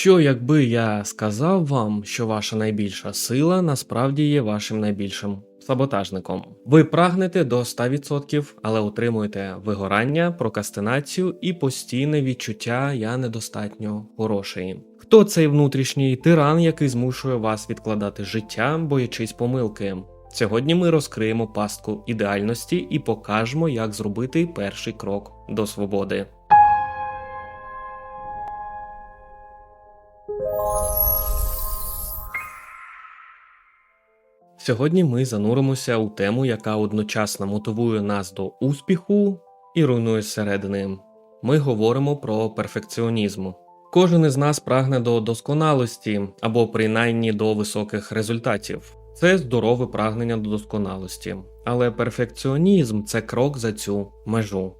Що якби я сказав вам, що ваша найбільша сила насправді є вашим найбільшим саботажником? Ви прагнете до 100%, але отримуєте вигорання, прокастинацію і постійне відчуття я недостатньо хороший. Хто цей внутрішній тиран, який змушує вас відкладати життя, боячись помилки? Сьогодні ми розкриємо пастку ідеальності і покажемо, як зробити перший крок до свободи. Сьогодні ми зануримося у тему, яка одночасно мотивує нас до успіху і руйнує зсередини. Ми говоримо про перфекціонізм. Кожен із нас прагне до досконалості або принаймні до високих результатів. Це здорове прагнення до досконалості, але перфекціонізм це крок за цю межу.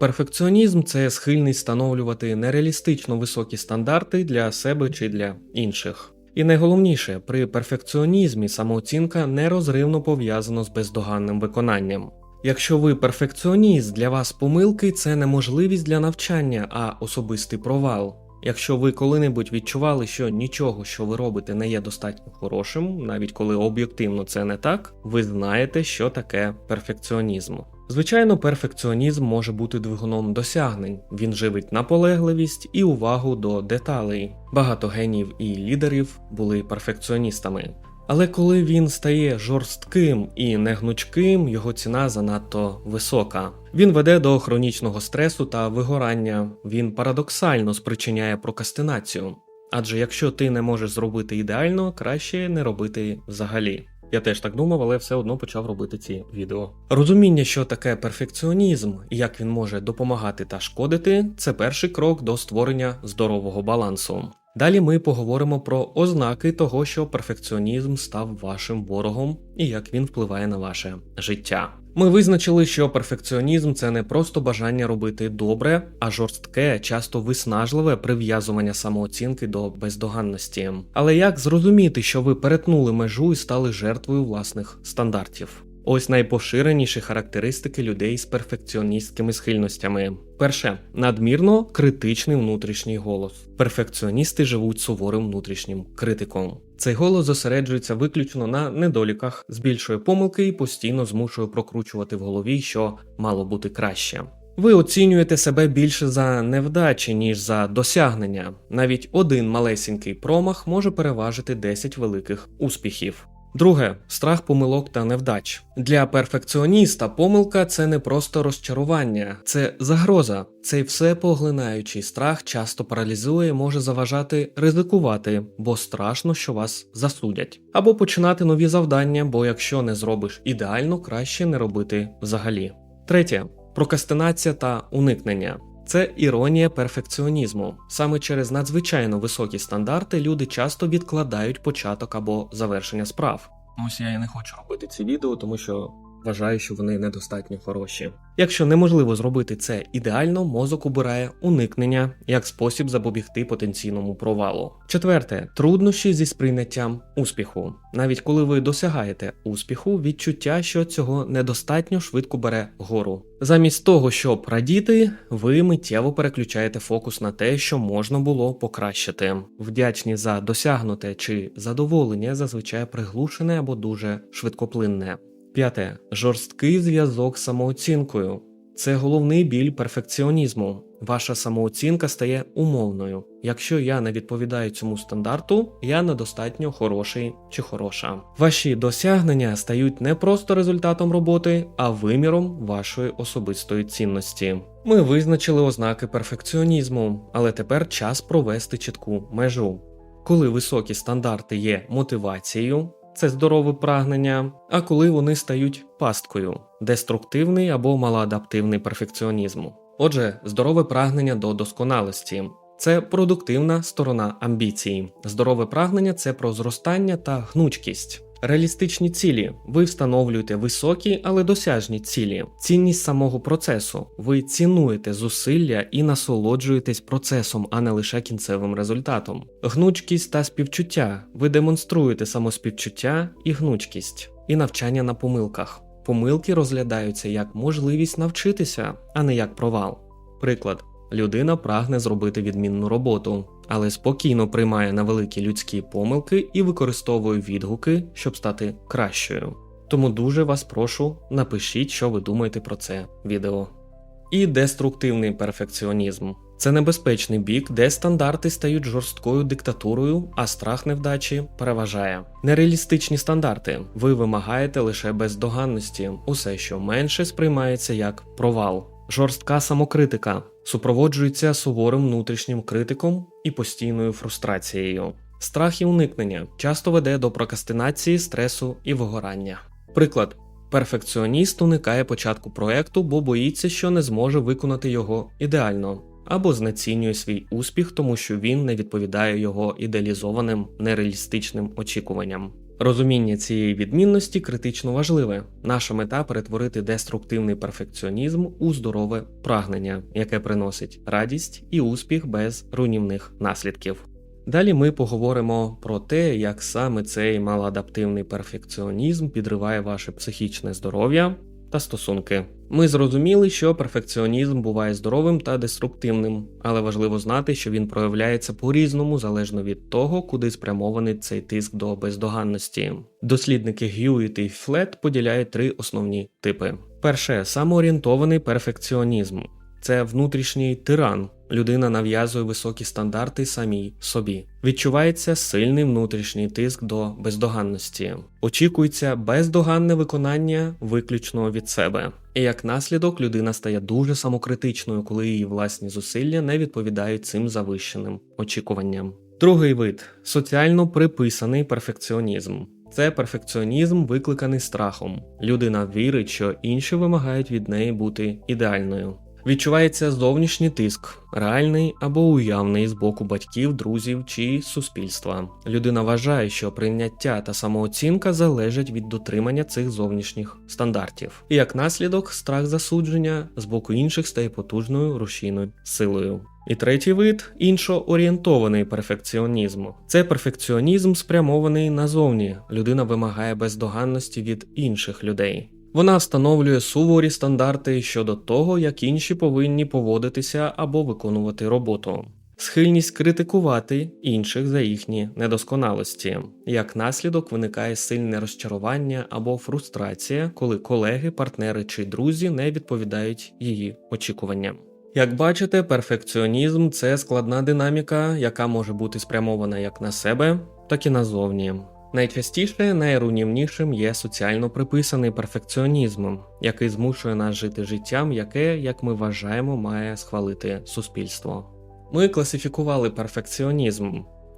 Перфекціонізм це схильність встановлювати нереалістично високі стандарти для себе чи для інших. І найголовніше, при перфекціонізмі самооцінка нерозривно пов'язана з бездоганним виконанням. Якщо ви перфекціоніст, для вас помилки це не можливість для навчання, а особистий провал. Якщо ви коли-небудь відчували, що нічого, що ви робите, не є достатньо хорошим, навіть коли об'єктивно це не так, ви знаєте, що таке перфекціонізм. Звичайно, перфекціонізм може бути двигуном досягнень. Він живить наполегливість і увагу до деталей. Багато генів і лідерів були перфекціоністами. Але коли він стає жорстким і негнучким, його ціна занадто висока. Він веде до хронічного стресу та вигорання. Він парадоксально спричиняє прокастинацію. Адже якщо ти не можеш зробити ідеально, краще не робити взагалі. Я теж так думав, але все одно почав робити ці відео. Розуміння, що таке перфекціонізм і як він може допомагати та шкодити, це перший крок до створення здорового балансу. Далі ми поговоримо про ознаки того, що перфекціонізм став вашим ворогом і як він впливає на ваше життя. Ми визначили, що перфекціонізм це не просто бажання робити добре, а жорстке, часто виснажливе прив'язування самооцінки до бездоганності. Але як зрозуміти, що ви перетнули межу і стали жертвою власних стандартів? Ось найпоширеніші характеристики людей з перфекціоністськими схильностями. Перше надмірно критичний внутрішній голос. Перфекціоністи живуть суворим внутрішнім критиком. Цей голос зосереджується виключно на недоліках, збільшує помилки і постійно змушує прокручувати в голові, що мало бути краще. Ви оцінюєте себе більше за невдачі, ніж за досягнення. Навіть один малесенький промах може переважити 10 великих успіхів. Друге страх помилок та невдач. Для перфекціоніста помилка це не просто розчарування, це загроза. Цей всепоглинаючий страх часто паралізує, може заважати ризикувати, бо страшно, що вас засудять, або починати нові завдання, бо якщо не зробиш ідеально, краще не робити взагалі. Третє прокастинація та уникнення. Це іронія перфекціонізму. Саме через надзвичайно високі стандарти люди часто відкладають початок або завершення справ. Ось я і не хочу робити ці відео, тому що вважаю, що вони недостатньо хороші. Якщо неможливо зробити це ідеально, мозок обирає уникнення як спосіб запобігти потенційному провалу. Четверте труднощі зі сприйняттям успіху. Навіть коли ви досягаєте успіху, відчуття, що цього недостатньо швидко бере гору. Замість того, щоб радіти, ви миттєво переключаєте фокус на те, що можна було покращити. Вдячні за досягнуте чи задоволення зазвичай приглушене або дуже швидкоплинне. П'яте жорсткий зв'язок з самооцінкою. Це головний біль перфекціонізму. Ваша самооцінка стає умовною. Якщо я не відповідаю цьому стандарту, я недостатньо хороший чи хороша. Ваші досягнення стають не просто результатом роботи, а виміром вашої особистої цінності. Ми визначили ознаки перфекціонізму, але тепер час провести чітку межу. Коли високі стандарти є мотивацією, це здорове прагнення, а коли вони стають пасткою, деструктивний або малоадаптивний перфекціонізм. Отже, здорове прагнення до досконалості. Це продуктивна сторона амбіції. Здорове прагнення це про зростання та гнучкість. Реалістичні цілі. Ви встановлюєте високі, але досяжні цілі, цінність самого процесу. Ви цінуєте зусилля і насолоджуєтесь процесом, а не лише кінцевим результатом. Гнучкість та співчуття. Ви демонструєте самоспівчуття і гнучкість, і навчання на помилках. Помилки розглядаються як можливість навчитися, а не як провал. Приклад. Людина прагне зробити відмінну роботу. Але спокійно приймає на великі людські помилки і використовує відгуки, щоб стати кращою. Тому дуже вас прошу, напишіть, що ви думаєте про це відео. І деструктивний перфекціонізм це небезпечний бік, де стандарти стають жорсткою диктатурою, а страх невдачі переважає. Нереалістичні стандарти. Ви вимагаєте лише бездоганності, усе, що менше сприймається як провал. Жорстка самокритика супроводжується суворим внутрішнім критиком і постійною фрустрацією. Страх і уникнення часто веде до прокастинації, стресу і вигорання. Приклад. Перфекціоніст уникає початку проекту, бо боїться, що не зможе виконати його ідеально, або знецінює свій успіх, тому що він не відповідає його ідеалізованим нереалістичним очікуванням. Розуміння цієї відмінності критично важливе. Наша мета перетворити деструктивний перфекціонізм у здорове прагнення, яке приносить радість і успіх без руйнівних наслідків. Далі ми поговоримо про те, як саме цей малоадаптивний перфекціонізм підриває ваше психічне здоров'я та стосунки. Ми зрозуміли, що перфекціонізм буває здоровим та деструктивним, але важливо знати, що він проявляється по-різному залежно від того, куди спрямований цей тиск до бездоганності. Дослідники Гьюіт і Флет поділяють три основні типи: перше самоорієнтований перфекціонізм. Це внутрішній тиран. Людина нав'язує високі стандарти самій собі. Відчувається сильний внутрішній тиск до бездоганності. Очікується бездоганне виконання виключно від себе. І як наслідок людина стає дуже самокритичною, коли її власні зусилля не відповідають цим завищеним очікуванням. Другий вид соціально приписаний перфекціонізм. Це перфекціонізм, викликаний страхом. Людина вірить, що інші вимагають від неї бути ідеальною. Відчувається зовнішній тиск, реальний або уявний з боку батьків, друзів чи суспільства. Людина вважає, що прийняття та самооцінка залежать від дотримання цих зовнішніх стандартів. І як наслідок, страх засудження з боку інших стає потужною рушійною силою. І третій вид іншоорієнтований перфекціонізм. Це перфекціонізм спрямований назовні. Людина вимагає бездоганності від інших людей. Вона встановлює суворі стандарти щодо того, як інші повинні поводитися або виконувати роботу. Схильність критикувати інших за їхні недосконалості. Як наслідок виникає сильне розчарування або фрустрація, коли колеги, партнери чи друзі не відповідають її очікуванням. Як бачите, перфекціонізм це складна динаміка, яка може бути спрямована як на себе, так і назовні. Найчастіше найруйнівнішим є соціально приписаний перфекціонізм, який змушує нас жити життям, яке, як ми вважаємо, має схвалити суспільство. Ми класифікували перфекціонізм,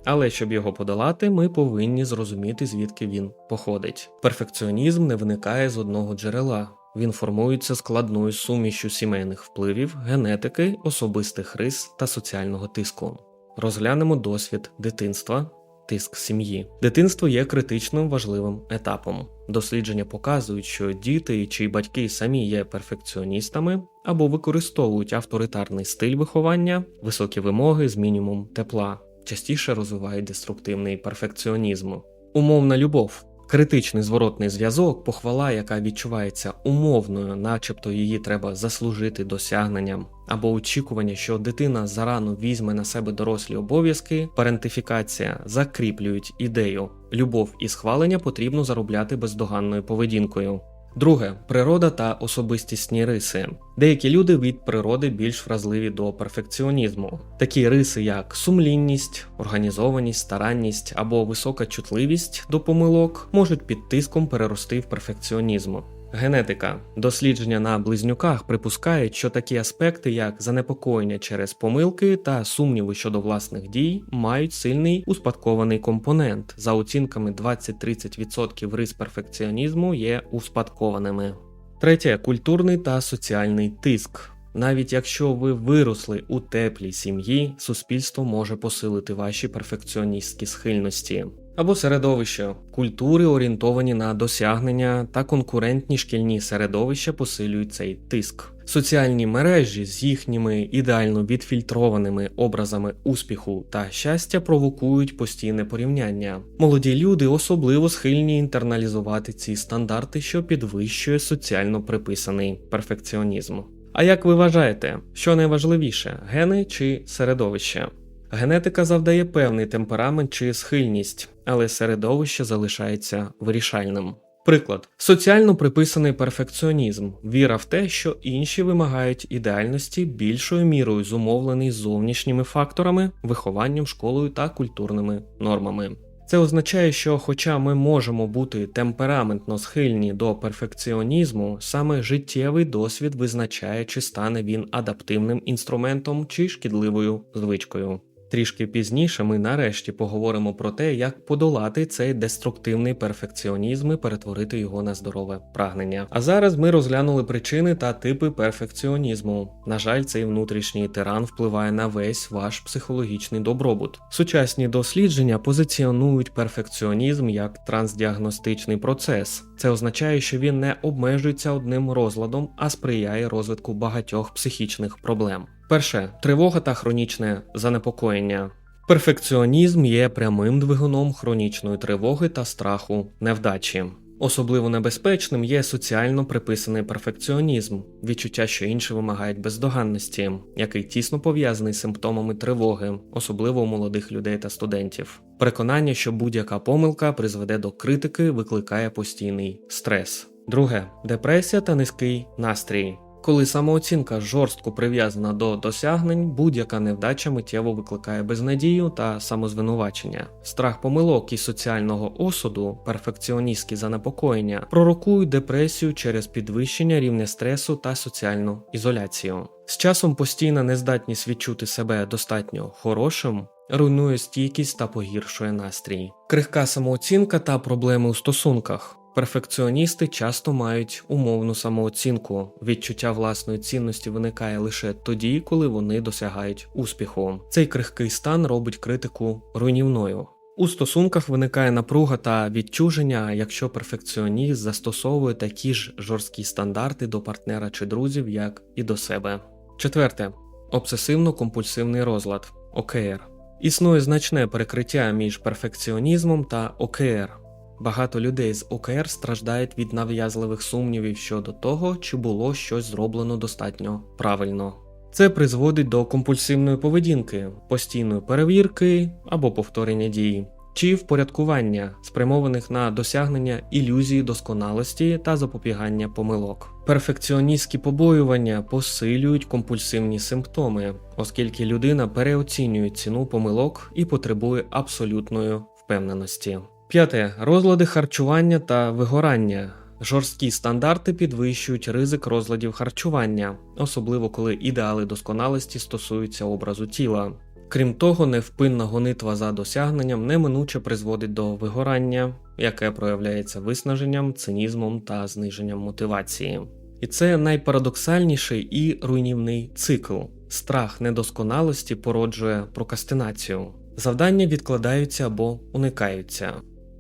але щоб його подолати, ми повинні зрозуміти, звідки він походить. Перфекціонізм не виникає з одного джерела. Він формується складною сумішю сімейних впливів, генетики, особистих рис та соціального тиску. Розглянемо досвід дитинства, тиск сім'ї. Дитинство є критично важливим етапом. Дослідження показують, що діти чи батьки самі є перфекціоністами або використовують авторитарний стиль виховання, високі вимоги з мінімум тепла, частіше розвивають деструктивний перфекціонізм. Умовна любов. Критичний зворотний зв'язок, похвала, яка відчувається умовною, начебто її треба заслужити досягненням, або очікування, що дитина зарано візьме на себе дорослі обов'язки, парентифікація закріплюють ідею. Любов і схвалення потрібно заробляти бездоганною поведінкою. Друге природа та особистісні риси. Деякі люди від природи більш вразливі до перфекціонізму. Такі риси, як сумлінність, організованість, старанність або висока чутливість до помилок, можуть під тиском перерости в перфекціонізм. Генетика дослідження на близнюках припускають, що такі аспекти, як занепокоєння через помилки та сумніви щодо власних дій, мають сильний успадкований компонент. За оцінками 20-30% рис перфекціонізму є успадкованими. Третє культурний та соціальний тиск. Навіть якщо ви виросли у теплій сім'ї, суспільство може посилити ваші перфекціоністські схильності або середовище, культури орієнтовані на досягнення та конкурентні шкільні середовища посилюють цей тиск. Соціальні мережі з їхніми ідеально відфільтрованими образами успіху та щастя провокують постійне порівняння. Молоді люди особливо схильні інтерналізувати ці стандарти, що підвищує соціально приписаний перфекціонізм. А як ви вважаєте, що найважливіше гени чи середовище? Генетика завдає певний темперамент чи схильність, але середовище залишається вирішальним. Приклад: соціально приписаний перфекціонізм, віра в те, що інші вимагають ідеальності більшою мірою зумовлений зовнішніми факторами, вихованням, школою та культурними нормами. Це означає, що, хоча ми можемо бути темпераментно схильні до перфекціонізму, саме життєвий досвід визначає, чи стане він адаптивним інструментом чи шкідливою звичкою. Трішки пізніше ми нарешті поговоримо про те, як подолати цей деструктивний перфекціонізм і перетворити його на здорове прагнення. А зараз ми розглянули причини та типи перфекціонізму. На жаль, цей внутрішній тиран впливає на весь ваш психологічний добробут. Сучасні дослідження позиціонують перфекціонізм як трансдіагностичний процес. Це означає, що він не обмежується одним розладом, а сприяє розвитку багатьох психічних проблем. Перше тривога та хронічне занепокоєння. Перфекціонізм є прямим двигуном хронічної тривоги та страху невдачі. Особливо небезпечним є соціально приписаний перфекціонізм, відчуття, що інші вимагають бездоганності, який тісно пов'язаний з симптомами тривоги, особливо у молодих людей та студентів. Переконання, що будь-яка помилка призведе до критики, викликає постійний стрес. Друге депресія та низький настрій. Коли самооцінка жорстко прив'язана до досягнень, будь-яка невдача миттєво викликає безнадію та самозвинувачення. Страх помилок і соціального осуду, перфекціоністські занепокоєння пророкують депресію через підвищення рівня стресу та соціальну ізоляцію. З часом постійна нездатність відчути себе достатньо хорошим. Руйнує стійкість та погіршує настрій, крихка самооцінка та проблеми у стосунках. Перфекціоністи часто мають умовну самооцінку. Відчуття власної цінності виникає лише тоді, коли вони досягають успіху. Цей крихкий стан робить критику руйнівною. У стосунках виникає напруга та відчуження, якщо перфекціоніст застосовує такі ж жорсткі стандарти до партнера чи друзів, як і до себе. Четверте обсесивно-компульсивний розлад ОКР. Існує значне перекриття між перфекціонізмом та ОКР. Багато людей з ОКР страждають від нав'язливих сумнівів щодо того, чи було щось зроблено достатньо правильно. Це призводить до компульсивної поведінки, постійної перевірки або повторення дій, чи впорядкування, спрямованих на досягнення ілюзії досконалості та запобігання помилок. Перфекціоністські побоювання посилюють компульсивні симптоми, оскільки людина переоцінює ціну помилок і потребує абсолютної впевненості. П'яте розлади харчування та вигорання. Жорсткі стандарти підвищують ризик розладів харчування, особливо коли ідеали досконалості стосуються образу тіла. Крім того, невпинна гонитва за досягненням неминуче призводить до вигорання, яке проявляється виснаженням, цинізмом та зниженням мотивації. І це найпарадоксальніший і руйнівний цикл. Страх недосконалості породжує прокастинацію. Завдання відкладаються або уникаються.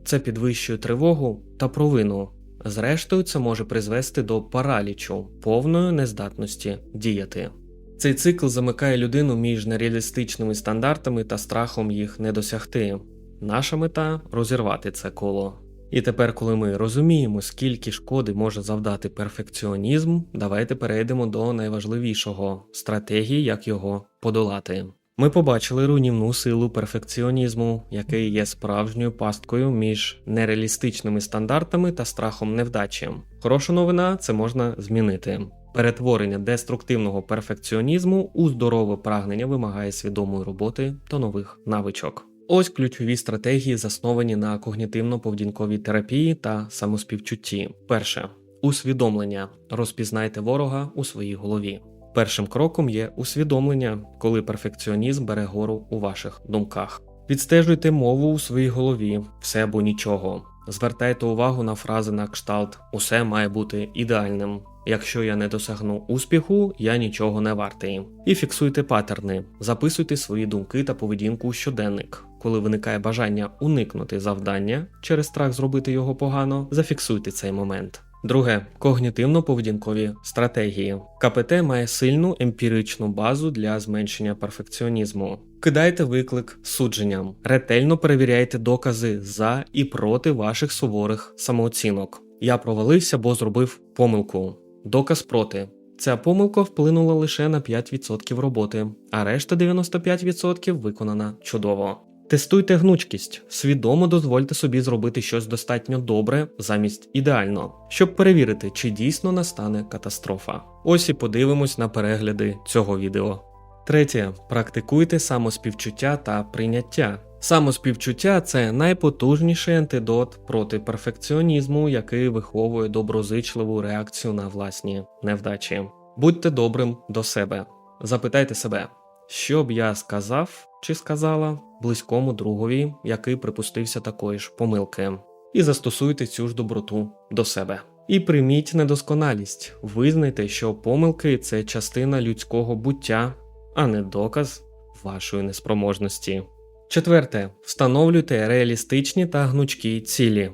Це підвищує тривогу та провину. Зрештою, це може призвести до паралічу, повної нездатності діяти. Цей цикл замикає людину між нереалістичними стандартами та страхом їх не досягти. Наша мета розірвати це коло. І тепер, коли ми розуміємо, скільки шкоди може завдати перфекціонізм, давайте перейдемо до найважливішого стратегії, як його подолати. Ми побачили руйнівну силу перфекціонізму, який є справжньою пасткою між нереалістичними стандартами та страхом невдачі. Хороша новина це можна змінити. Перетворення деструктивного перфекціонізму у здорове прагнення вимагає свідомої роботи та нових навичок. Ось ключові стратегії, засновані на когнітивно-поведінковій терапії та самоспівчутті. Перше усвідомлення. Розпізнайте ворога у своїй голові. Першим кроком є усвідомлення, коли перфекціонізм бере гору у ваших думках. Відстежуйте мову у своїй голові, все або нічого. Звертайте увагу на фрази на кшталт Усе має бути ідеальним. Якщо я не досягну успіху, я нічого не вартий. І фіксуйте паттерни, записуйте свої думки та поведінку у щоденник. Коли виникає бажання уникнути завдання через страх зробити його погано, зафіксуйте цей момент. Друге когнітивно-поведінкові стратегії. КПТ має сильну емпіричну базу для зменшення перфекціонізму. Кидайте виклик судженням, ретельно перевіряйте докази за і проти ваших суворих самооцінок. Я провалився, бо зробив помилку. Доказ проти. Ця помилка вплинула лише на 5% роботи, а решта 95% виконана чудово. Тестуйте гнучкість, свідомо дозвольте собі зробити щось достатньо добре замість ідеально, щоб перевірити, чи дійсно настане катастрофа. Ось і подивимось на перегляди цього відео. Третє. Практикуйте самоспівчуття та прийняття. Самоспівчуття це найпотужніший антидот проти перфекціонізму, який виховує доброзичливу реакцію на власні невдачі. Будьте добрим до себе. Запитайте себе, що б я сказав чи сказала близькому другові, який припустився такої ж помилки, і застосуйте цю ж доброту до себе. І прийміть недосконалість, визнайте, що помилки це частина людського буття, а не доказ вашої неспроможності. Четверте, встановлюйте реалістичні та гнучкі цілі.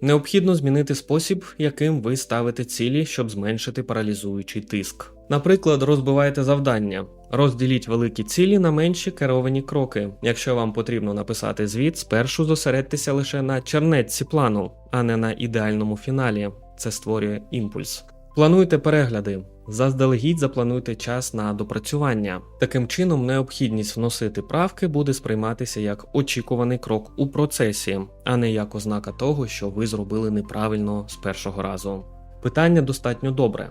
Необхідно змінити спосіб, яким ви ставите цілі, щоб зменшити паралізуючий тиск. Наприклад, розбивайте завдання, розділіть великі цілі на менші керовані кроки. Якщо вам потрібно написати звіт, спершу зосередьтеся лише на чернетці плану, а не на ідеальному фіналі. Це створює імпульс. Плануйте перегляди. Заздалегідь заплануйте час на допрацювання. Таким чином, необхідність вносити правки буде сприйматися як очікуваний крок у процесі, а не як ознака того, що ви зробили неправильно з першого разу. Питання достатньо добре.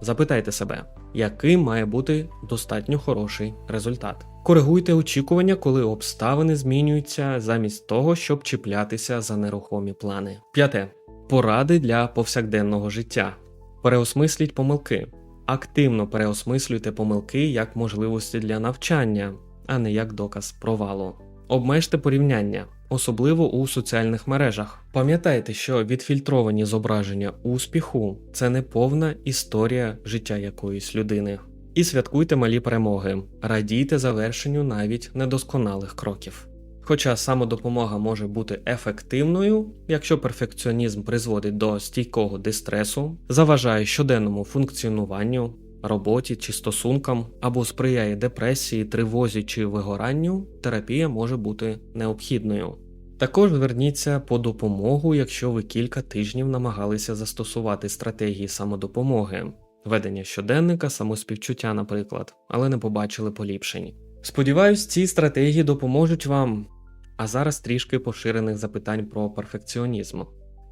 Запитайте себе, який має бути достатньо хороший результат. Коригуйте очікування, коли обставини змінюються замість того, щоб чіплятися за нерухомі плани. П'яте поради для повсякденного життя. Переосмисліть помилки. Активно переосмислюйте помилки як можливості для навчання, а не як доказ провалу. Обмежте порівняння, особливо у соціальних мережах. Пам'ятайте, що відфільтровані зображення успіху це не повна історія життя якоїсь людини. І святкуйте малі перемоги, радійте завершенню навіть недосконалих кроків. Хоча самодопомога може бути ефективною, якщо перфекціонізм призводить до стійкого дистресу, заважає щоденному функціонуванню, роботі чи стосункам або сприяє депресії, тривозі чи вигоранню, терапія може бути необхідною. Також зверніться по допомогу, якщо ви кілька тижнів намагалися застосувати стратегії самодопомоги, ведення щоденника, самоспівчуття, наприклад, але не побачили поліпшень. Сподіваюсь, ці стратегії допоможуть вам. А зараз трішки поширених запитань про перфекціонізм.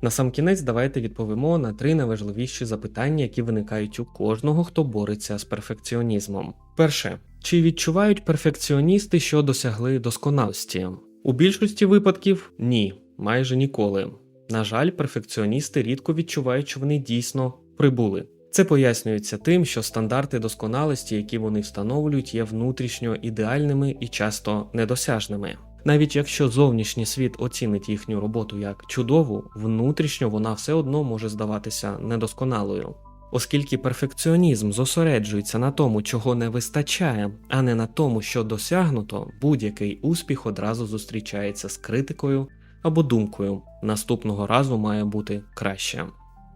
Насамкінець давайте відповімо на три найважливіші запитання, які виникають у кожного, хто бореться з перфекціонізмом. Перше, чи відчувають перфекціоністи, що досягли досконалості? У більшості випадків ні, майже ніколи. На жаль, перфекціоністи рідко відчувають, що вони дійсно прибули. Це пояснюється тим, що стандарти досконалості, які вони встановлюють, є внутрішньо ідеальними і часто недосяжними. Навіть якщо зовнішній світ оцінить їхню роботу як чудову, внутрішньо вона все одно може здаватися недосконалою. Оскільки перфекціонізм зосереджується на тому, чого не вистачає, а не на тому, що досягнуто, будь-який успіх одразу зустрічається з критикою або думкою наступного разу має бути краще.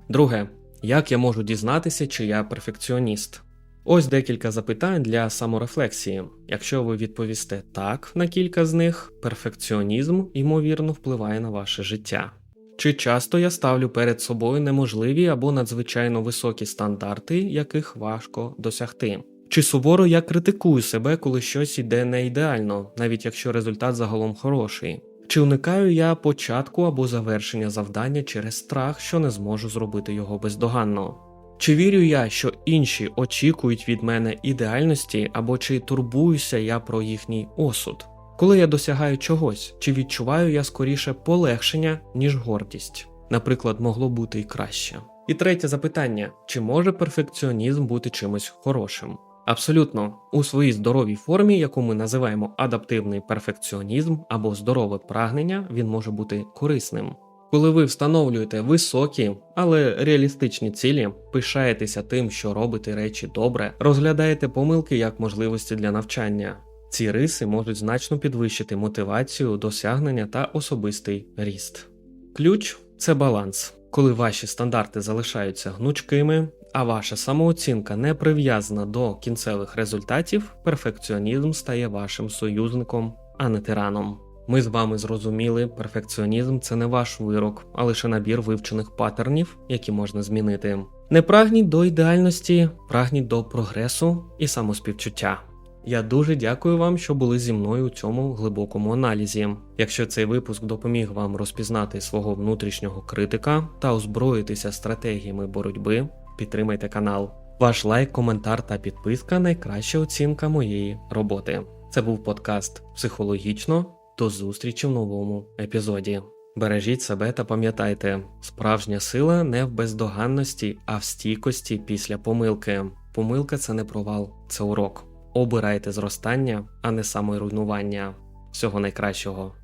Друге, як я можу дізнатися, чи я перфекціоніст? Ось декілька запитань для саморефлексії. Якщо ви відповісте так на кілька з них, перфекціонізм ймовірно впливає на ваше життя. Чи часто я ставлю перед собою неможливі або надзвичайно високі стандарти, яких важко досягти? Чи суворо я критикую себе, коли щось іде не ідеально, навіть якщо результат загалом хороший? Чи уникаю я початку або завершення завдання через страх, що не зможу зробити його бездоганно? Чи вірю я, що інші очікують від мене ідеальності, або чи турбуюся я про їхній осуд? Коли я досягаю чогось, чи відчуваю я скоріше полегшення, ніж гордість? Наприклад, могло бути і краще. І третє запитання: чи може перфекціонізм бути чимось хорошим? Абсолютно, у своїй здоровій формі, яку ми називаємо адаптивний перфекціонізм або здорове прагнення, він може бути корисним. Коли ви встановлюєте високі, але реалістичні цілі, пишаєтеся тим, що робите речі добре, розглядаєте помилки як можливості для навчання. Ці риси можуть значно підвищити мотивацію, досягнення та особистий ріст. Ключ це баланс, коли ваші стандарти залишаються гнучкими, а ваша самооцінка не прив'язана до кінцевих результатів, перфекціонізм стає вашим союзником, а не тираном. Ми з вами зрозуміли, перфекціонізм це не ваш вирок, а лише набір вивчених паттернів, які можна змінити. Не прагніть до ідеальності, прагніть до прогресу і самоспівчуття. Я дуже дякую вам, що були зі мною у цьому глибокому аналізі. Якщо цей випуск допоміг вам розпізнати свого внутрішнього критика та озброїтися стратегіями боротьби, підтримайте канал. Ваш лайк, коментар та підписка найкраща оцінка моєї роботи. Це був подкаст Психологічно. До зустрічі в новому епізоді. Бережіть себе та пам'ятайте, справжня сила не в бездоганності, а в стійкості після помилки. Помилка це не провал, це урок. Обирайте зростання, а не саморуйнування. Всього найкращого.